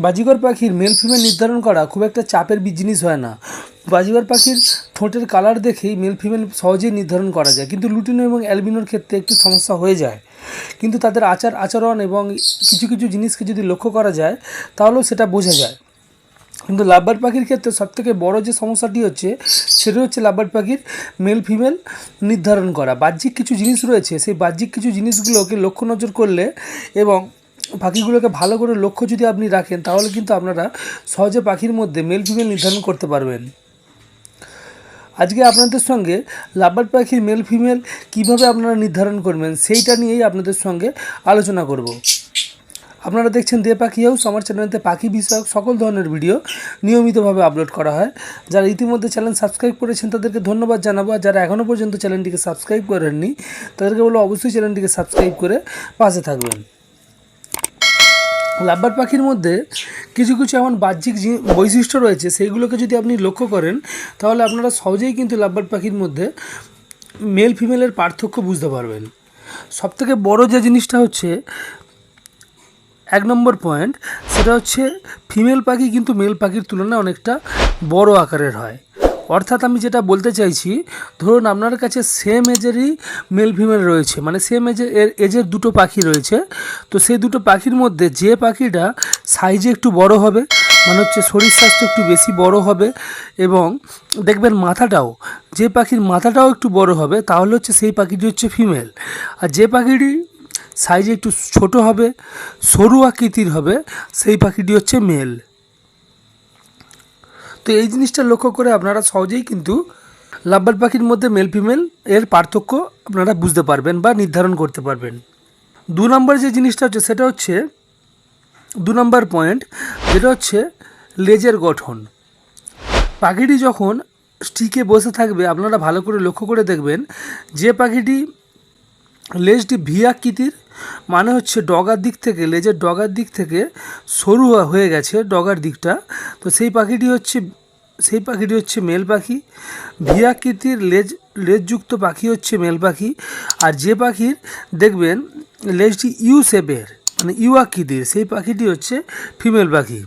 বাজিগর পাখির male female নির্ধারণ করা খুব একটা চাপের জিনিস হয় না। বাজিগর পাখির ঠোঁটের কালার দেখেই মেল ফিমেল সহজেই নির্ধারণ করা যায়। কিন্তু লুটিনো এবং অ্যালবিনোর ক্ষেত্রে একটু সমস্যা হয়ে যায়। কিন্তু তাদের আচার, আচরণ এবং কিছু কিছু জিনিসকে যদি লক্ষ্য করা যায়, তাহলেও সেটা বোঝা যায়। কিন্তু লাভবার্ড পাখির ক্ষেত্রে সবথেকে বড় যে সমস্যাটি হচ্ছে, সেটা হচ্ছে লাভবার্ড পাখির মেল ফিমেল নির্ধারণ করা। বাহ্যিক কিছু জিনিস রয়েছে, সেই বাহ্যিক কিছু জিনিসগুলোকে লক্ষ্য নজর করলে এবং পাখিগুলোকে ভালো করে লক্ষ্য যদি আপনি রাখেন, তাহলে কিন্তু আপনারা সহজে পাখির মধ্যে মেল ফিমেল নির্ধারণ করতে পারবেন। আজকে আপনাদের সঙ্গে লাভবার্ড পাখির মেল ফিমেল কীভাবে আপনারা নির্ধারণ করবেন, সেইটা নিয়েই আপনাদের সঙ্গে আলোচনা করব। আপনারা দেখছেন দে পাখি হাউস, আমার চ্যানেলতে পাখি বিষয়ক সকল ধরনের ভিডিও নিয়মিতভাবে আপলোড করা হয়। যারা ইতিমধ্যে চ্যানেল সাবস্ক্রাইব করেছেন, তাদেরকে ধন্যবাদ জানাব। আর যারা এখনও পর্যন্ত চ্যানেলটিকে সাবস্ক্রাইব করেননি, তাদেরকে বলব অবশ্যই চ্যানেলটিকে সাবস্ক্রাইব করে পাশে থাকবেন। লাভবার পাখির মধ্যে কিছু কিছু এমন বাহ্যিক বৈশিষ্ট্য রয়েছে, সেইগুলোকে যদি আপনি লক্ষ্য করেন, তাহলে আপনারা সহজেই কিন্তু লাভবার পাখির মধ্যে মেল ফিমেলের পার্থক্য বুঝতে পারবেন। সবথেকে বড় যে জিনিসটা হচ্ছে, এক নম্বর পয়েন্ট সেটা হচ্ছে ফিমেল পাখি কিন্তু মেল পাখির তুলনায় অনেকটা বড় আকারের হয়। অর্থাৎ আমি যেটা বলতে চাইছি, ধরুন আপনার কাছে সেম এজেরই মেল ফিমেল রয়েছে মানে সেম এজের এর এজের দুটো পাখি রয়েছে, তো সেই দুটো পাখির মধ্যে যে পাখিটা সাইজে একটু বড় হবে মানে হচ্ছে শরীর স্বাস্থ্য একটু বেশি বড় হবে, এবং দেখবেন মাথাটাও, যে পাখির মাথাটাও একটু বড় হবে, তাহলে হচ্ছে সেই পাখিটি হচ্ছে ফিমেল আর যে পাখিটি সাইজে একটু ছোট হবে, সরু আকৃতির হবে, সেই পাখিটি হচ্ছে মেল তো এই জিনিসটা লক্ষ্য করে আপনারা সহজেই কিন্তু লাভবার্ড পাখির মধ্যে মেল ফিমেল এর পার্থক্য আপনারা বুঝতে পারবেন বা নির্ধারণ করতে পারবেন। দু নম্বর যে জিনিসটা হচ্ছে, সেটা হচ্ছে, দু নম্বর পয়েন্ট যেটা হচ্ছে লেজের গঠন। পাখিটি যখন স্টিকে বসে থাকবে, আপনারা ভালো করে লক্ষ্য করে দেখবেন যে পাখিটি লেজটি ভি আকৃতির মানে হচ্ছে ডগার দিক থেকে লেজের ডগার দিক থেকে সরু হয়ে গেছে, ডগার দিকটা। তো সেই পাখিটি হচ্ছে সেই পাখিটি হচ্ছে মেল পাখি। ভিয়াকৃতির লেজ, লেজযুক্ত পাখি হচ্ছে মেল পাখি। আর যে পাখির, দেখবেন, লেজটি ইউ শেপের মানে ইউ আকৃতির সেই পাখিটি হচ্ছে ফিমেল পাখি।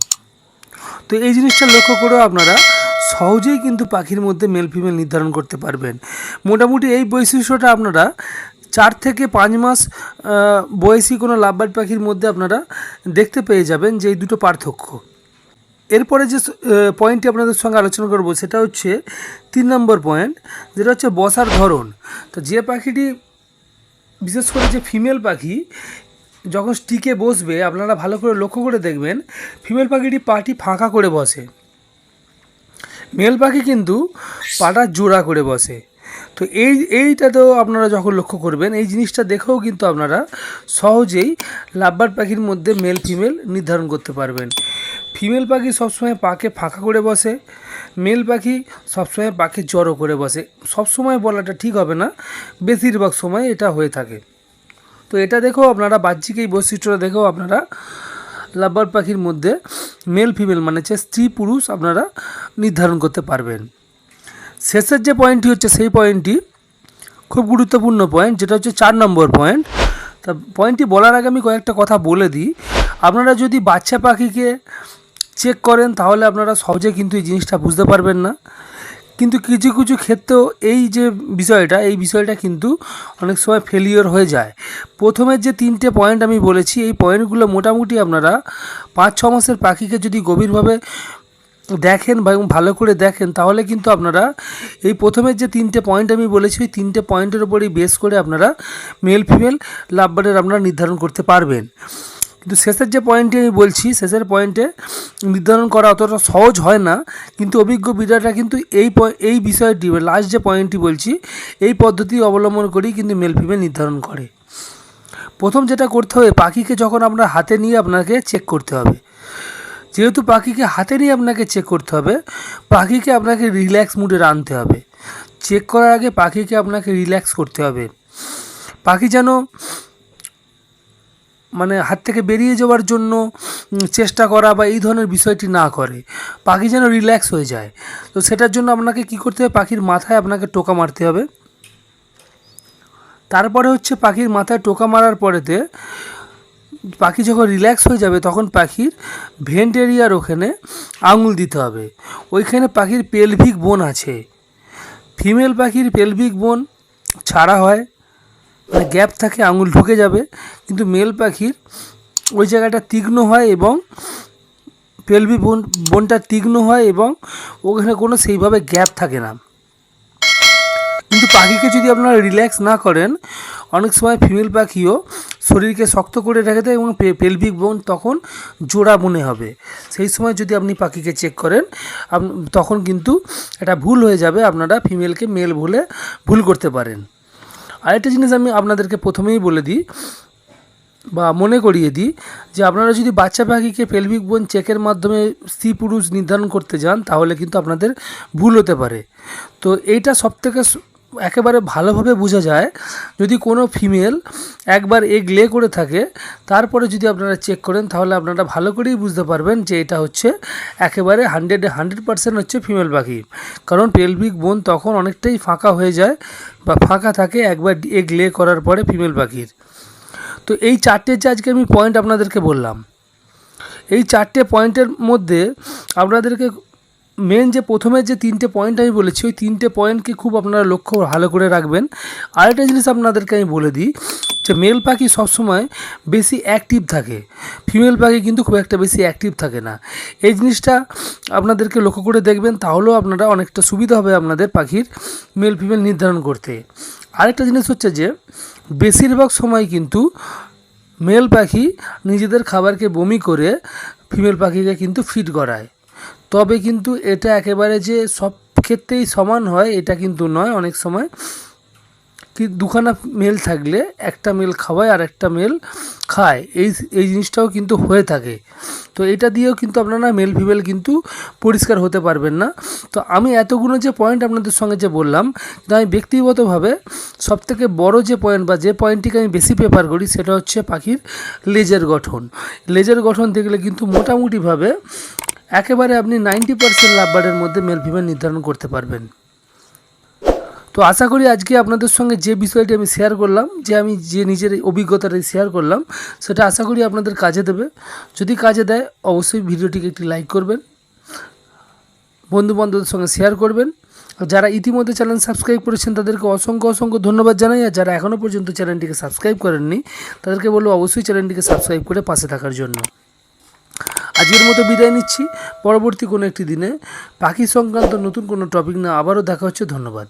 তো এই জিনিসটা লক্ষ্য করেও আপনারা সহজেই কিন্তু পাখির মধ্যে মেল ফিমেল নির্ধারণ করতে পারবেন। মোটামুটি এই বৈশিষ্ট্যটা আপনারা চার থেকে পাঁচ মাস বয়সী কোনো লাভবার্ড পাখির মধ্যে আপনারা দেখতে পেয়ে যাবেন যে এই দুটো পার্থক্য। এরপরে যে পয়েন্টটি আপনাদের সঙ্গে আলোচনা করব, সেটা হচ্ছে তিন নম্বর পয়েন্ট যেটা হচ্ছে বসার ধরন। তো যে পাখিটি, বিশেষ করে যে ফিমেল পাখি, যখন স্টিকে বসবে, আপনারা ভালো করে লক্ষ্য করে দেখবেন ফিমেল পাখিটি পাটি ফাঁকা করে বসে। মেল পাখি কিন্তু পাটা জোড়া করে বসে। তো এই এইটাতেও আপনারা যখন লক্ষ্য করবেন, এই জিনিসটা দেখেও কিন্তু আপনারা সহজেই লাভবার পাখির মধ্যে মেল ফিমেল নির্ধারণ করতে পারবেন। ফিমেল পাখি সবসময় পাকে ফাঁকা করে বসে, মেল পাখি সবসময় পাকে জড়ো করে বসে। সবসময় বলাটা ঠিক হবে না, বেশিরভাগ সময় এটা হয়ে থাকে। তো এটা দেখেও আপনারা বাহ্যিক এই বৈশিষ্ট্যটা দেখেও আপনারা লাভবার পাখির মধ্যে মেল ফিমেল মানে হচ্ছে স্ত্রী পুরুষ আপনারা নির্ধারণ করতে পারবেন। শেষের যে পয়েন্টটি হচ্ছে সেই পয়েন্টটি খুব গুরুত্বপূর্ণ পয়েন্ট, যেটা হচ্ছে চার নম্বর পয়েন্ট। তা পয়েন্টটি বলার আগে আমি কয়েকটা কথা বলে দিই। আপনারা যদি বাচ্চা পাখিকে চেক করেন, তাহলে আপনারা সহজে কিন্তু এই জিনিসটা বুঝতে পারবেন না। কিন্তু কিছু কিছু ক্ষেত্রেও এই যে বিষয়টা, এই বিষয়টা কিন্তু অনেক সময় ফেলিওর হয়ে যায়। প্রথমের যে তিনটে পয়েন্ট আমি বলেছি, এই পয়েন্টগুলো মোটামুটি আপনারা পাঁচ ছ মাসের পাখিকে যদি গভীরভাবে দেখেন বা এবং ভালো করে দেখেন, তাহলে কিন্তু আপনারা এই প্রথমের যে তিনটে পয়েন্ট আমি বলেছি, ওই তিনটে পয়েন্টের উপরই বেস করে আপনারা মেল ফিমেল লাভবারের আপনারা নির্ধারণ করতে পারবেন। কিন্তু শেষের যে পয়েন্টটি আমি বলছি, শেষের পয়েন্টে নির্ধারণ করা অতটা সহজ হয় না, কিন্তু অভিজ্ঞ বিড়াটা কিন্তু এই এই বিষয়টি লাস্ট যে পয়েন্টটি বলছি, এই পদ্ধতি অবলম্বন করেই কিন্তু মেল ফিমেল নির্ধারণ করে। প্রথম যেটা করতে হবে, পাখিকে যখন আপনার হাতে নিয়ে আপনাকে চেক করতে হবে। যেহেতু পাখিকে হাতে নিয়ে আপনাকে চেক করতে হবে, পাখিকে আপনাকে রিল্যাক্স মুডে আনতে হবে। চেক করার আগে পাখিকে আপনাকে রিল্যাক্স করতে হবে। পাখি যেন মানে হাত থেকে বেরিয়ে যাওয়ার জন্য চেষ্টা করা বা এই ধরনের বিষয়টি না করে। পাখি যেন রিল্যাক্স হয়ে যায়। তো সেটার জন্য আপনাকে কি করতে হবে? পাখির মাথায় আপনাকে টোকা মারতে হবে। তারপরে হচ্ছে পাখির মাথায় টোকা মারার পরেতে, পাখি যখন রিল্যাক্স হয়ে যাবে, তখন পাখির ভেন্ট এরিয়ার ওখানে আঙুল দিতে হবে। ওইখানে পাখির পেলভিক বোন আছে। ফিমেল পাখির পেলভিক বোন ছাড়া হয়। মানে গ্যাপ থাকে, আঙুল ঢুকে যাবে। কিন্তু মেল পাখির ওই জায়গাটা তীক্ষ্ণ হয় এবং পেলভি বোন, বোনটা তীক্ষ্ণ হয় এবং ওখানে কোনো সেইভাবে গ্যাপ থাকে না। কিন্তু পাখিকে যদি আপনারা রিল্যাক্স না করেন, অনেক সময় ফিমেল পাখিও শরীরকে শক্ত করে রেখে দেয় এবং পেলভিক বোন তখন জোড়া মনে হবে। সেই সময় যদি আপনি পাখিকে চেক করেন তখন কিন্তু এটা ভুল হয়ে যাবে, আপনারা ফিমেলকে মেল ভুলে ভুল করতে পারেন। আরেকটা জিনিস আমি আপনাদেরকে প্রথমেই বলে দিই বা মনে করিয়ে দিই যে আপনারা যদি বাচ্চা পাখিকে পেলভিক বোন চেকের মাধ্যমে স্ত্রী পুরুষ নির্ধারণ করতে যান, তাহলে কিন্তু আপনাদের ভুল হতে পারে। তো এইটা সবথেকে একেবারে ভালোভাবে বোঝা যায় যদি কোনো ফিমেল একবার এগ লে করে থাকে, তারপরে যদি আপনারা চেক করেন, তাহলে আপনারা ভালো করেই বুঝতে পারবেন যে এটা হচ্ছে একেবারে হান্ড্রেডে, হান্ড্রেড পার্সেন্ট হচ্ছে ফিমেল পাখি। কারণ পেলভিক বোন তখন অনেকটাই ফাঁকা হয়ে যায় বা ফাঁকা থাকে একবার এগ লে করার পরে ফিমেল পাখির। তো এই চারটে যে আজকে আমি পয়েন্ট আপনাদেরকে বললাম, এই চারটে পয়েন্টের মধ্যে আপনাদেরকে মেন যে প্রথমে যে তিনটে পয়েন্ট আমি বলেছি, ওই তিনটে পয়েন্টকে খুব আপনারা লক্ষ্য ভালো করে রাখবেন। আরেকটা জিনিস আপনাদেরকে আমি বলে দিই, যে মেল পাখি সবসময় বেশি অ্যাক্টিভ থাকে। ফিমেল পাখি কিন্তু খুব একটা বেশি অ্যাক্টিভ থাকে না। এই জিনিসটা আপনাদেরকে লক্ষ্য করে দেখবেন, তাহলেও আপনারা অনেকটা সুবিধা হবে আপনাদের পাখির মেল ফিমেল নির্ধারণ করতে। আরেকটা জিনিস হচ্ছে যে, বেশিরভাগ সময় কিন্তু মেল পাখি নিজেদের খাবারকে বমি করে ফিমেল পাখিকে কিন্তু ফিট করায়। তবে কিন্তু এটা একেবারে যে সব ক্ষেত্রেই সমান হয়, এটা কিন্তু নয় অনেক সময়। কি দুখানা মেল থাকলে একটা মেল খাওয়ায় আর একটা মেল খায়। এই এই জিনিসটাও কিন্তু হয়ে থাকে। তো এটা দিয়েও কিন্তু আপনারা মেল ফিমেল কিন্তু পরিষ্কার হতে পারবেন না। তো আমি এতগুলো যে পয়েন্ট আপনাদের সঙ্গে যে বললাম কিন্তু আমি ব্যক্তিগতভাবে সবথেকে বড় যে পয়েন্ট বা যে পয়েন্টটিকে আমি বেশি প্রেফার করি, সেটা হচ্ছে পাখির লেজের গঠন। লেজের গঠন দেখলে কিন্তু মোটামুটিভাবে একেবারে আপনি নাইনটি পার্সেন্ট লাভবারের মধ্যে মেল ফিমেল নির্ধারণ করতে পারবেন। তো আশা করি আজকে আপনাদের সঙ্গে যে বিষয়টি আমি শেয়ার করলাম, যে আমি যে নিজের অভিজ্ঞতাটা শেয়ার করলাম, সেটা আশা করি আপনাদের কাজে দেবে। যদি কাজে দেয়, অবশ্যই ভিডিওটিকে একটি লাইক করবেন বন্ধু বান্ধবদের সঙ্গে শেয়ার করবেন। আর যারা ইতিমধ্যে চ্যানেল সাবস্ক্রাইব করেছেন, তাদেরকে অসংখ্য অসংখ্য ধন্যবাদ জানাই। আর যারা এখনও পর্যন্ত চ্যানেলটিকে সাবস্ক্রাইব করেননি, তাদেরকে বলব অবশ্যই চ্যানেলটিকে সাবস্ক্রাইব করে পাশে থাকার জন্য। আজকের মতো বিদায় নিচ্ছি। পরবর্তী কোনো একটি দিনে পাখি সংক্রান্ত নতুন কোনো টপিক না আবারও দেখা হচ্ছে। ধন্যবাদ।